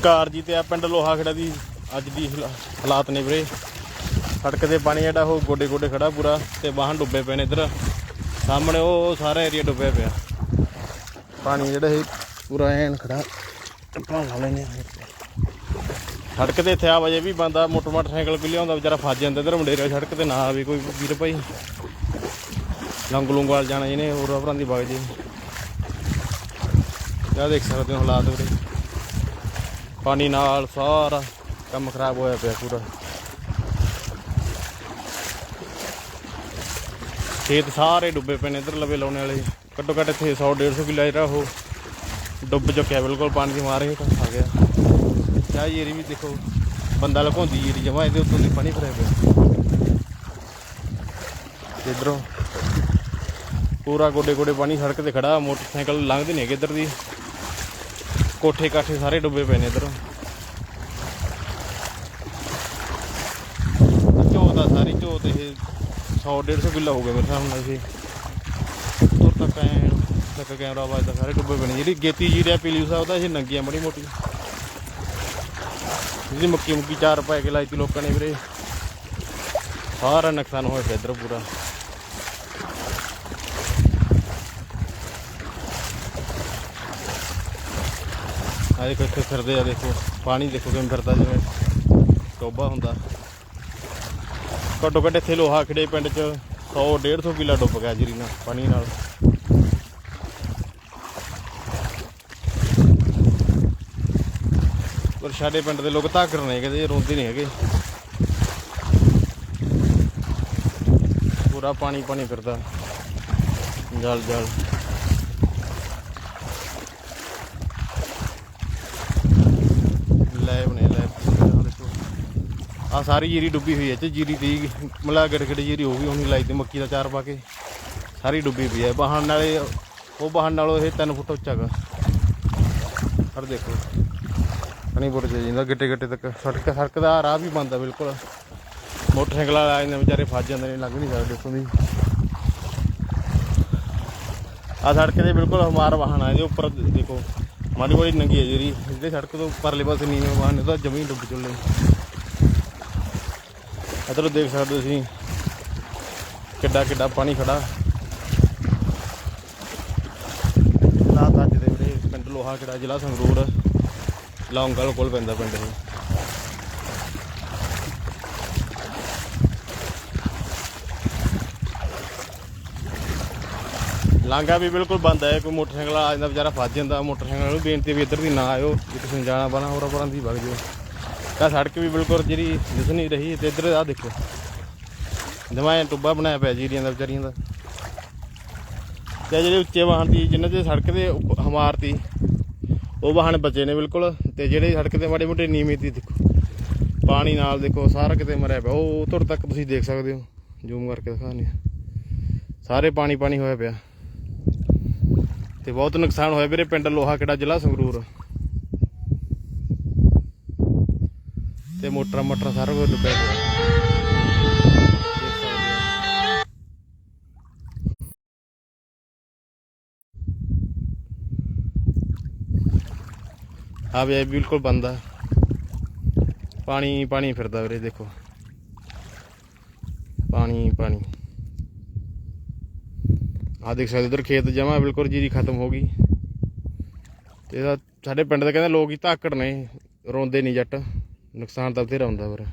ਨਮਸਕਾਰ ਜੀ ਤੇ ਆ ਪਿੰਡ ਲੋਹਾ ਖੜਾ ਦੀ ਅੱਜ ਦੀ ਹਾਲਾ- ਹਾਲਾਤ ਨੇ ਵੀਰੇ। ਸੜਕ ਤੇ ਪਾਣੀ ਜਿਹੜਾ ਉਹ ਗੋਡੇ ਗੋਡੇ ਖੜਾ ਪੂਰਾ ਤੇ ਵਾਹਨ ਡੁੱਬੇ ਪਏ ਨੇ ਇੱਧਰ। ਸਾਹਮਣੇ ਉਹ ਸਾਰਾ ਏਰੀਆ ਡੁੱਬਿਆ ਪਿਆ। ਪਾਣੀ ਜਿਹੜਾ ਇਹ ਪੂਰਾ ਐਨ ਖੜਾ। ਟੱਪਾਂ ਲਾ ਲੈਨੇ ਸੜਕ ਤੇ ਇੱਥੇ ਆ ਵਜੇ ਵੀ ਬੰਦਾ ਮੋਟਰ ਮੋਟਰਸਾਈਕਲ ਵੀ ਲਿਆਉਂਦਾ ਵਿਚਾਰਾ ਫਸ ਜਾਂਦਾ ਇੱਧਰ ਮੁੰਡੇਰੇ ਸੜਕ ਤੇ ਨਾ ਆਵੇ ਕੋਈ ਵੀਰ ਭਾਈ। ਲੰਗ ਲੁੰਗ ਵਾਲ ਜਾਣਾ ਇਹਨੇ ਹੋਰ ਆਪਰਾਂ ਦੀ ਵਗ ਜੇ। ਆਹ ਦੇਖ ਸਕਦੇ ਹੋ ਹਾਲਾਤ ਵੀਰੇ। ਪਾਣੀ ਨਾਲ ਸਾਰਾ ਕੰਮ ਖਰਾਬ ਹੋਇਆ ਪਿਆ ਪੂਰਾ। ਖੇਤ ਸਾਰੇ ਡੁੱਬੇ ਪਏ ਨੇ, ਇੱਧਰ ਲਵੇ ਲਾਉਣੇ ਵਾਲੇ। ਘੱਟੋ ਘੱਟ ਇੱਥੇ 100 150 ਕਿੱਲਾ ਜਿਹੜਾ ਉਹ ਡੁੱਬ ਚੁੱਕਿਆ ਬਿਲਕੁਲ ਪਾਣੀ ਦੀ ਮਾਰ ਹੀ ਆ ਗਿਆ। ਚਾਹ ਏਰੀ ਵੀ ਦੇਖੋ, ਬੰਦਾ ਲਗਾਉਂਦੀ ਏਰੀ ਜਮਾ, ਇਹਦੇ ਉੱਤੋਂ ਦੀ ਪਾਣੀ ਭਰਿਆ ਪਿਆ। ਤੇ ਇੱਧਰੋਂ ਪੂਰਾ ਗੋਡੇ ਗੋਡੇ ਪਾਣੀ ਸੜਕ ਤੇ ਖੜਾ ਮੋਟਰਸਾਈਕਲ ਲੰਘਦੇ ਨਹੀਂ ਹੈਗੇ ਇੱਧਰ ਦੀ। ਕੋਠੇ ਕਾਠੇ ਸਾਰੇ ਡੁੱਬੇ ਪਏ ਨੇ ਇੱਧਰ। ਝੋਤ ਆ ਸਾਰੀ ਝੋਤ ਇਹ 100 150 ਕਿੱਲਾ ਹੋ ਗਿਆ ਮੇਰੇ ਹਿਸਾਬ ਨਾਲ ਇਹ ਤੁਰ ਤੱਕ ਐ ਤੱਕ ਕੈਮਰਾ ਵੱਜਦਾ ਸਾਰੇ ਡੁੱਬੇ ਪਏ ਨੇ। ਜਿਹੜੀ ਗੇਤੀ ਜੀਰਿਆ ਪੀਲੀ ਸਾਹਿਬ ਦਾ, ਇਹ ਨੰਗੀਆਂ ਬੜੀ ਮੋਟੀ ਜਿਹਦੀ ਮੱਕੀ ਮੁੱਕੀ ਚਾਰ ਪੈ ਕੇ ਲਾਈ ਤੀ ਲੋਕਾਂ ਨੇ ਵੀਰੇ। ਸਾਰਾ ਨੁਕਸਾਨ ਹੋਇਆ ਪਿਆ ਇੱਧਰ ਪੂਰਾ। ਆ ਦੇਖੋ ਇੱਥੇ ਫਿਰਦੇ ਆ, ਦੇਖੋ। ਪਾਣੀ ਦੇਖੋ ਕਿਵੇਂ ਫਿਰਦਾ, ਜਿਵੇਂ ਟੋਬਾ ਹੁੰਦਾ। ਘੱਟੋ ਘੱਟ ਇੱਥੇ ਲੋਹਾ ਖੜੇ ਪਿੰਡ 'ਚ 100 150 ਕਿੱਲਾ ਡੁੱਬ ਗਿਆ ਜੀਰੀ ਨਾਲ, ਪਾਣੀ ਨਾਲ। ਪਰ ਸਾਡੇ ਪਿੰਡ ਦੇ ਲੋਕ ਧਾਕਰ ਨੇ ਕਦੇ ਰੋਂਦੇ ਨਹੀਂ ਹੈਗੇ। ਪੂਰਾ ਪਾਣੀ ਪਾਣੀ ਫਿਰਦਾ। ਜਲ ਜਲ ਲੈ ਬਣੇ ਲੈ ਆ ਸਾਰੀ ਜੀਰੀ ਡੁੱਬੀ ਹੋਈ ਹੈ ਚ ਜੀਰੀ ਦੀ ਮਲਾ ਗੜਗੜ ਜੀਰੀ ਹੋ ਗਈ ਹੁਣੀ ਲਾਈ ਤੇ ਮੱਕੀ ਦਾ ਚਾਰ ਪਾ ਕੇ। ਸਾਰੀ ਡੁੱਬੀ ਪਈ ਹੈ। ਬਾਹਣ ਨਾਲੇ ਉਹ ਬਾਹਣ ਨਾਲੋਂ ਇਹ 3 ਫੁੱਟ ਉੱਚਾ ਗਾ। ਪਰ ਦੇਖੋ। ਪਾਣੀ ਬੁਰ ਜਾਂਦਾ, ਗਿੱਟੇ ਗਿੱਟੇ ਤੱਕ। ਸੜਕ ਸੜਕ ਦਾ ਰਾਹ ਵੀ ਬੰਦ ਆ ਬਿਲਕੁਲ। ਮੋਟਰਸਾਈਕਲ ਵਾਲੇ ਆ ਜਾਂਦੇ ਵਿਚਾਰੇ ਫਸ ਜਾਂਦੇ ਨੇ ਲੰਘ ਨਹੀਂ ਸਕਦੇ ਉੱਥੋਂ ਦੀ ਆ ਸੜਕ ਦੇ ਬਿਲਕੁਲ ਹਮਾਰ ਵਾਹਨ ਆ, ਇਹਦੇ ਉੱਪਰ ਦੇਖੋ। ਮਾੜੀ ਮਾੜੀ ਨੰਗੀ ਹੈ ਜਿਹੜੀ ਜਿਹੜੇ ਸੜਕ ਤੋਂ ਪਰਲੇ ਪਾਸੇ ਨੀਵੇਂ ਵਾਹਨ ਨੇ ਤਾਂ ਜਮੀ ਡੁੱਬ ਚੁੱਲੇ ਇੱਧਰੋਂ ਦੇਖ ਸਕਦੇ ਹੋ ਤੁਸੀਂ, ਕਿੱਡਾ ਕਿੱਡਾ ਪਾਣੀ ਖੜਾ। ਹਾਲਾਤ ਅੱਜ ਦੇ ਵੀਰੇ ਪਿੰਡ ਲੋਹਾ ਕਿਹੜਾ, ਜ਼ਿਲ੍ਹਾ ਸੰਗਰੂਰ ਲੌਂਗਲ ਕੋਲ ਪੈਂਦਾ ਪਿੰਡ ਇਹ। ਲਾਂਗਾ ਵੀ ਬਿਲਕੁਲ ਬੰਦ ਹੈ, ਕੋਈ ਮੋਟਰਸਾਈਕਲ ਆ ਜਾਂਦਾ, ਵਿਚਾਰਾ ਫਸ ਜਾਂਦਾ, ਮੋਟਰਸਾਈਕਲ ਨੂੰ ਬੇਨਤੀ ਵੀ ਇੱਧਰ ਦੀ ਨਾ ਆਇਓ ਜੇ ਤੁਸੀਂ ਨੇ ਜਾਣਾ ਬਣਾ ਹੋਰਾਂ ਪਰਾਂ ਦੀ ਵਗ ਜਾਓ ਤਾਂ ਸੜਕ ਵੀ ਬਿਲਕੁਲ ਜਿਹੜੀ ਦਿਸ ਨਹੀਂ ਰਹੀ, ਤੇ ਇੱਧਰ ਆ ਦੇਖੋ। ਜਮਾਇਆ ਟੁੱਬਾ ਬਣਾਇਆ ਪਿਆ ਜੀਰੀਆਂ ਦਾ, ਵਿਚਾਰੀਆਂ ਦਾ। ਤੇ ਜਿਹੜੇ ਉੱਚੇ ਵਾਹਨ ਦੀ, ਜਿਨ੍ਹਾਂ ਦੇ ਸੜਕ ਦੇ ਉੱਪ- ਹਮਾਰ ਤੀ ਉਹ ਵਾਹਨ ਬਚੇ ਨੇ ਬਿਲਕੁਲ। ਤੇ ਜਿਹੜੇ ਸੜਕ ਤੇ ਮਾੜੇ ਮੋਟੇ ਨੀਵੇਂ ਤੀ ਦੇਖੋ। ਪਾਣੀ ਨਾਲ ਦੇਖੋ, ਸਾਰਾ ਕਿਤੇ ਮਰਿਆ ਪਿਆ। ਉਹ ਤੁਰ ਤੱਕ ਤੁਸੀਂ ਦੇਖ ਸਕਦੇ ਹੋ। ਜ਼ੂਮ ਕਰਕੇ ਦਿਖਾਉਂਦੇ ਸਾਰੇ ਪਾਣੀ ਪਾਣੀ ਹੋਇਆ ਪਿਆ। ਤੇ ਬਹੁਤ ਨੁਕਸਾਨ ਹੋਇਆ ਵੀਰੇ ਪਿੰਡ ਲੋਹਾ ਕਿਹੜਾ ਜ਼ਿਲ੍ਹਾ ਸੰਗਰੂਰ। ਤੇ ਮੋਟਰਾਂ ਮੋਟਰਾਂ ਸਾਰਾ ਕੁਝ ਡੁੱਬਿਆ ਪਿਆ। ਆ ਵੀ ਬਿਲਕੁਲ ਬੰਦ ਆ। ਪਾਣੀ ਪਾਣੀ ਫਿਰਦਾ ਵੀਰੇ ਦੇਖੋ। ਪਾਣੀ ਪਾਣੀ। ਆ ਦੇਖ ਸਕਦੇ ਉਧਰ ਖੇਤ ਜਮਾ ਬਿਲਕੁਲ ਜੀਰੀ ਖਤਮ ਹੋ ਗਈ। ਤੇ ਇਹਦਾ ਸਾਡੇ ਪਿੰਡ ਦੇ ਕਹਿੰਦੇ ਲੋਕ ਹੀ ਧਾਕੜ ਨੇ, ਰੋਂਦੇ ਨਹੀਂ ਜੱਟ, ਨੁਕਸਾਨ ਤਾਂ ਬਥੇਰਾ ਹੁੰਦਾ ਫਿਰ।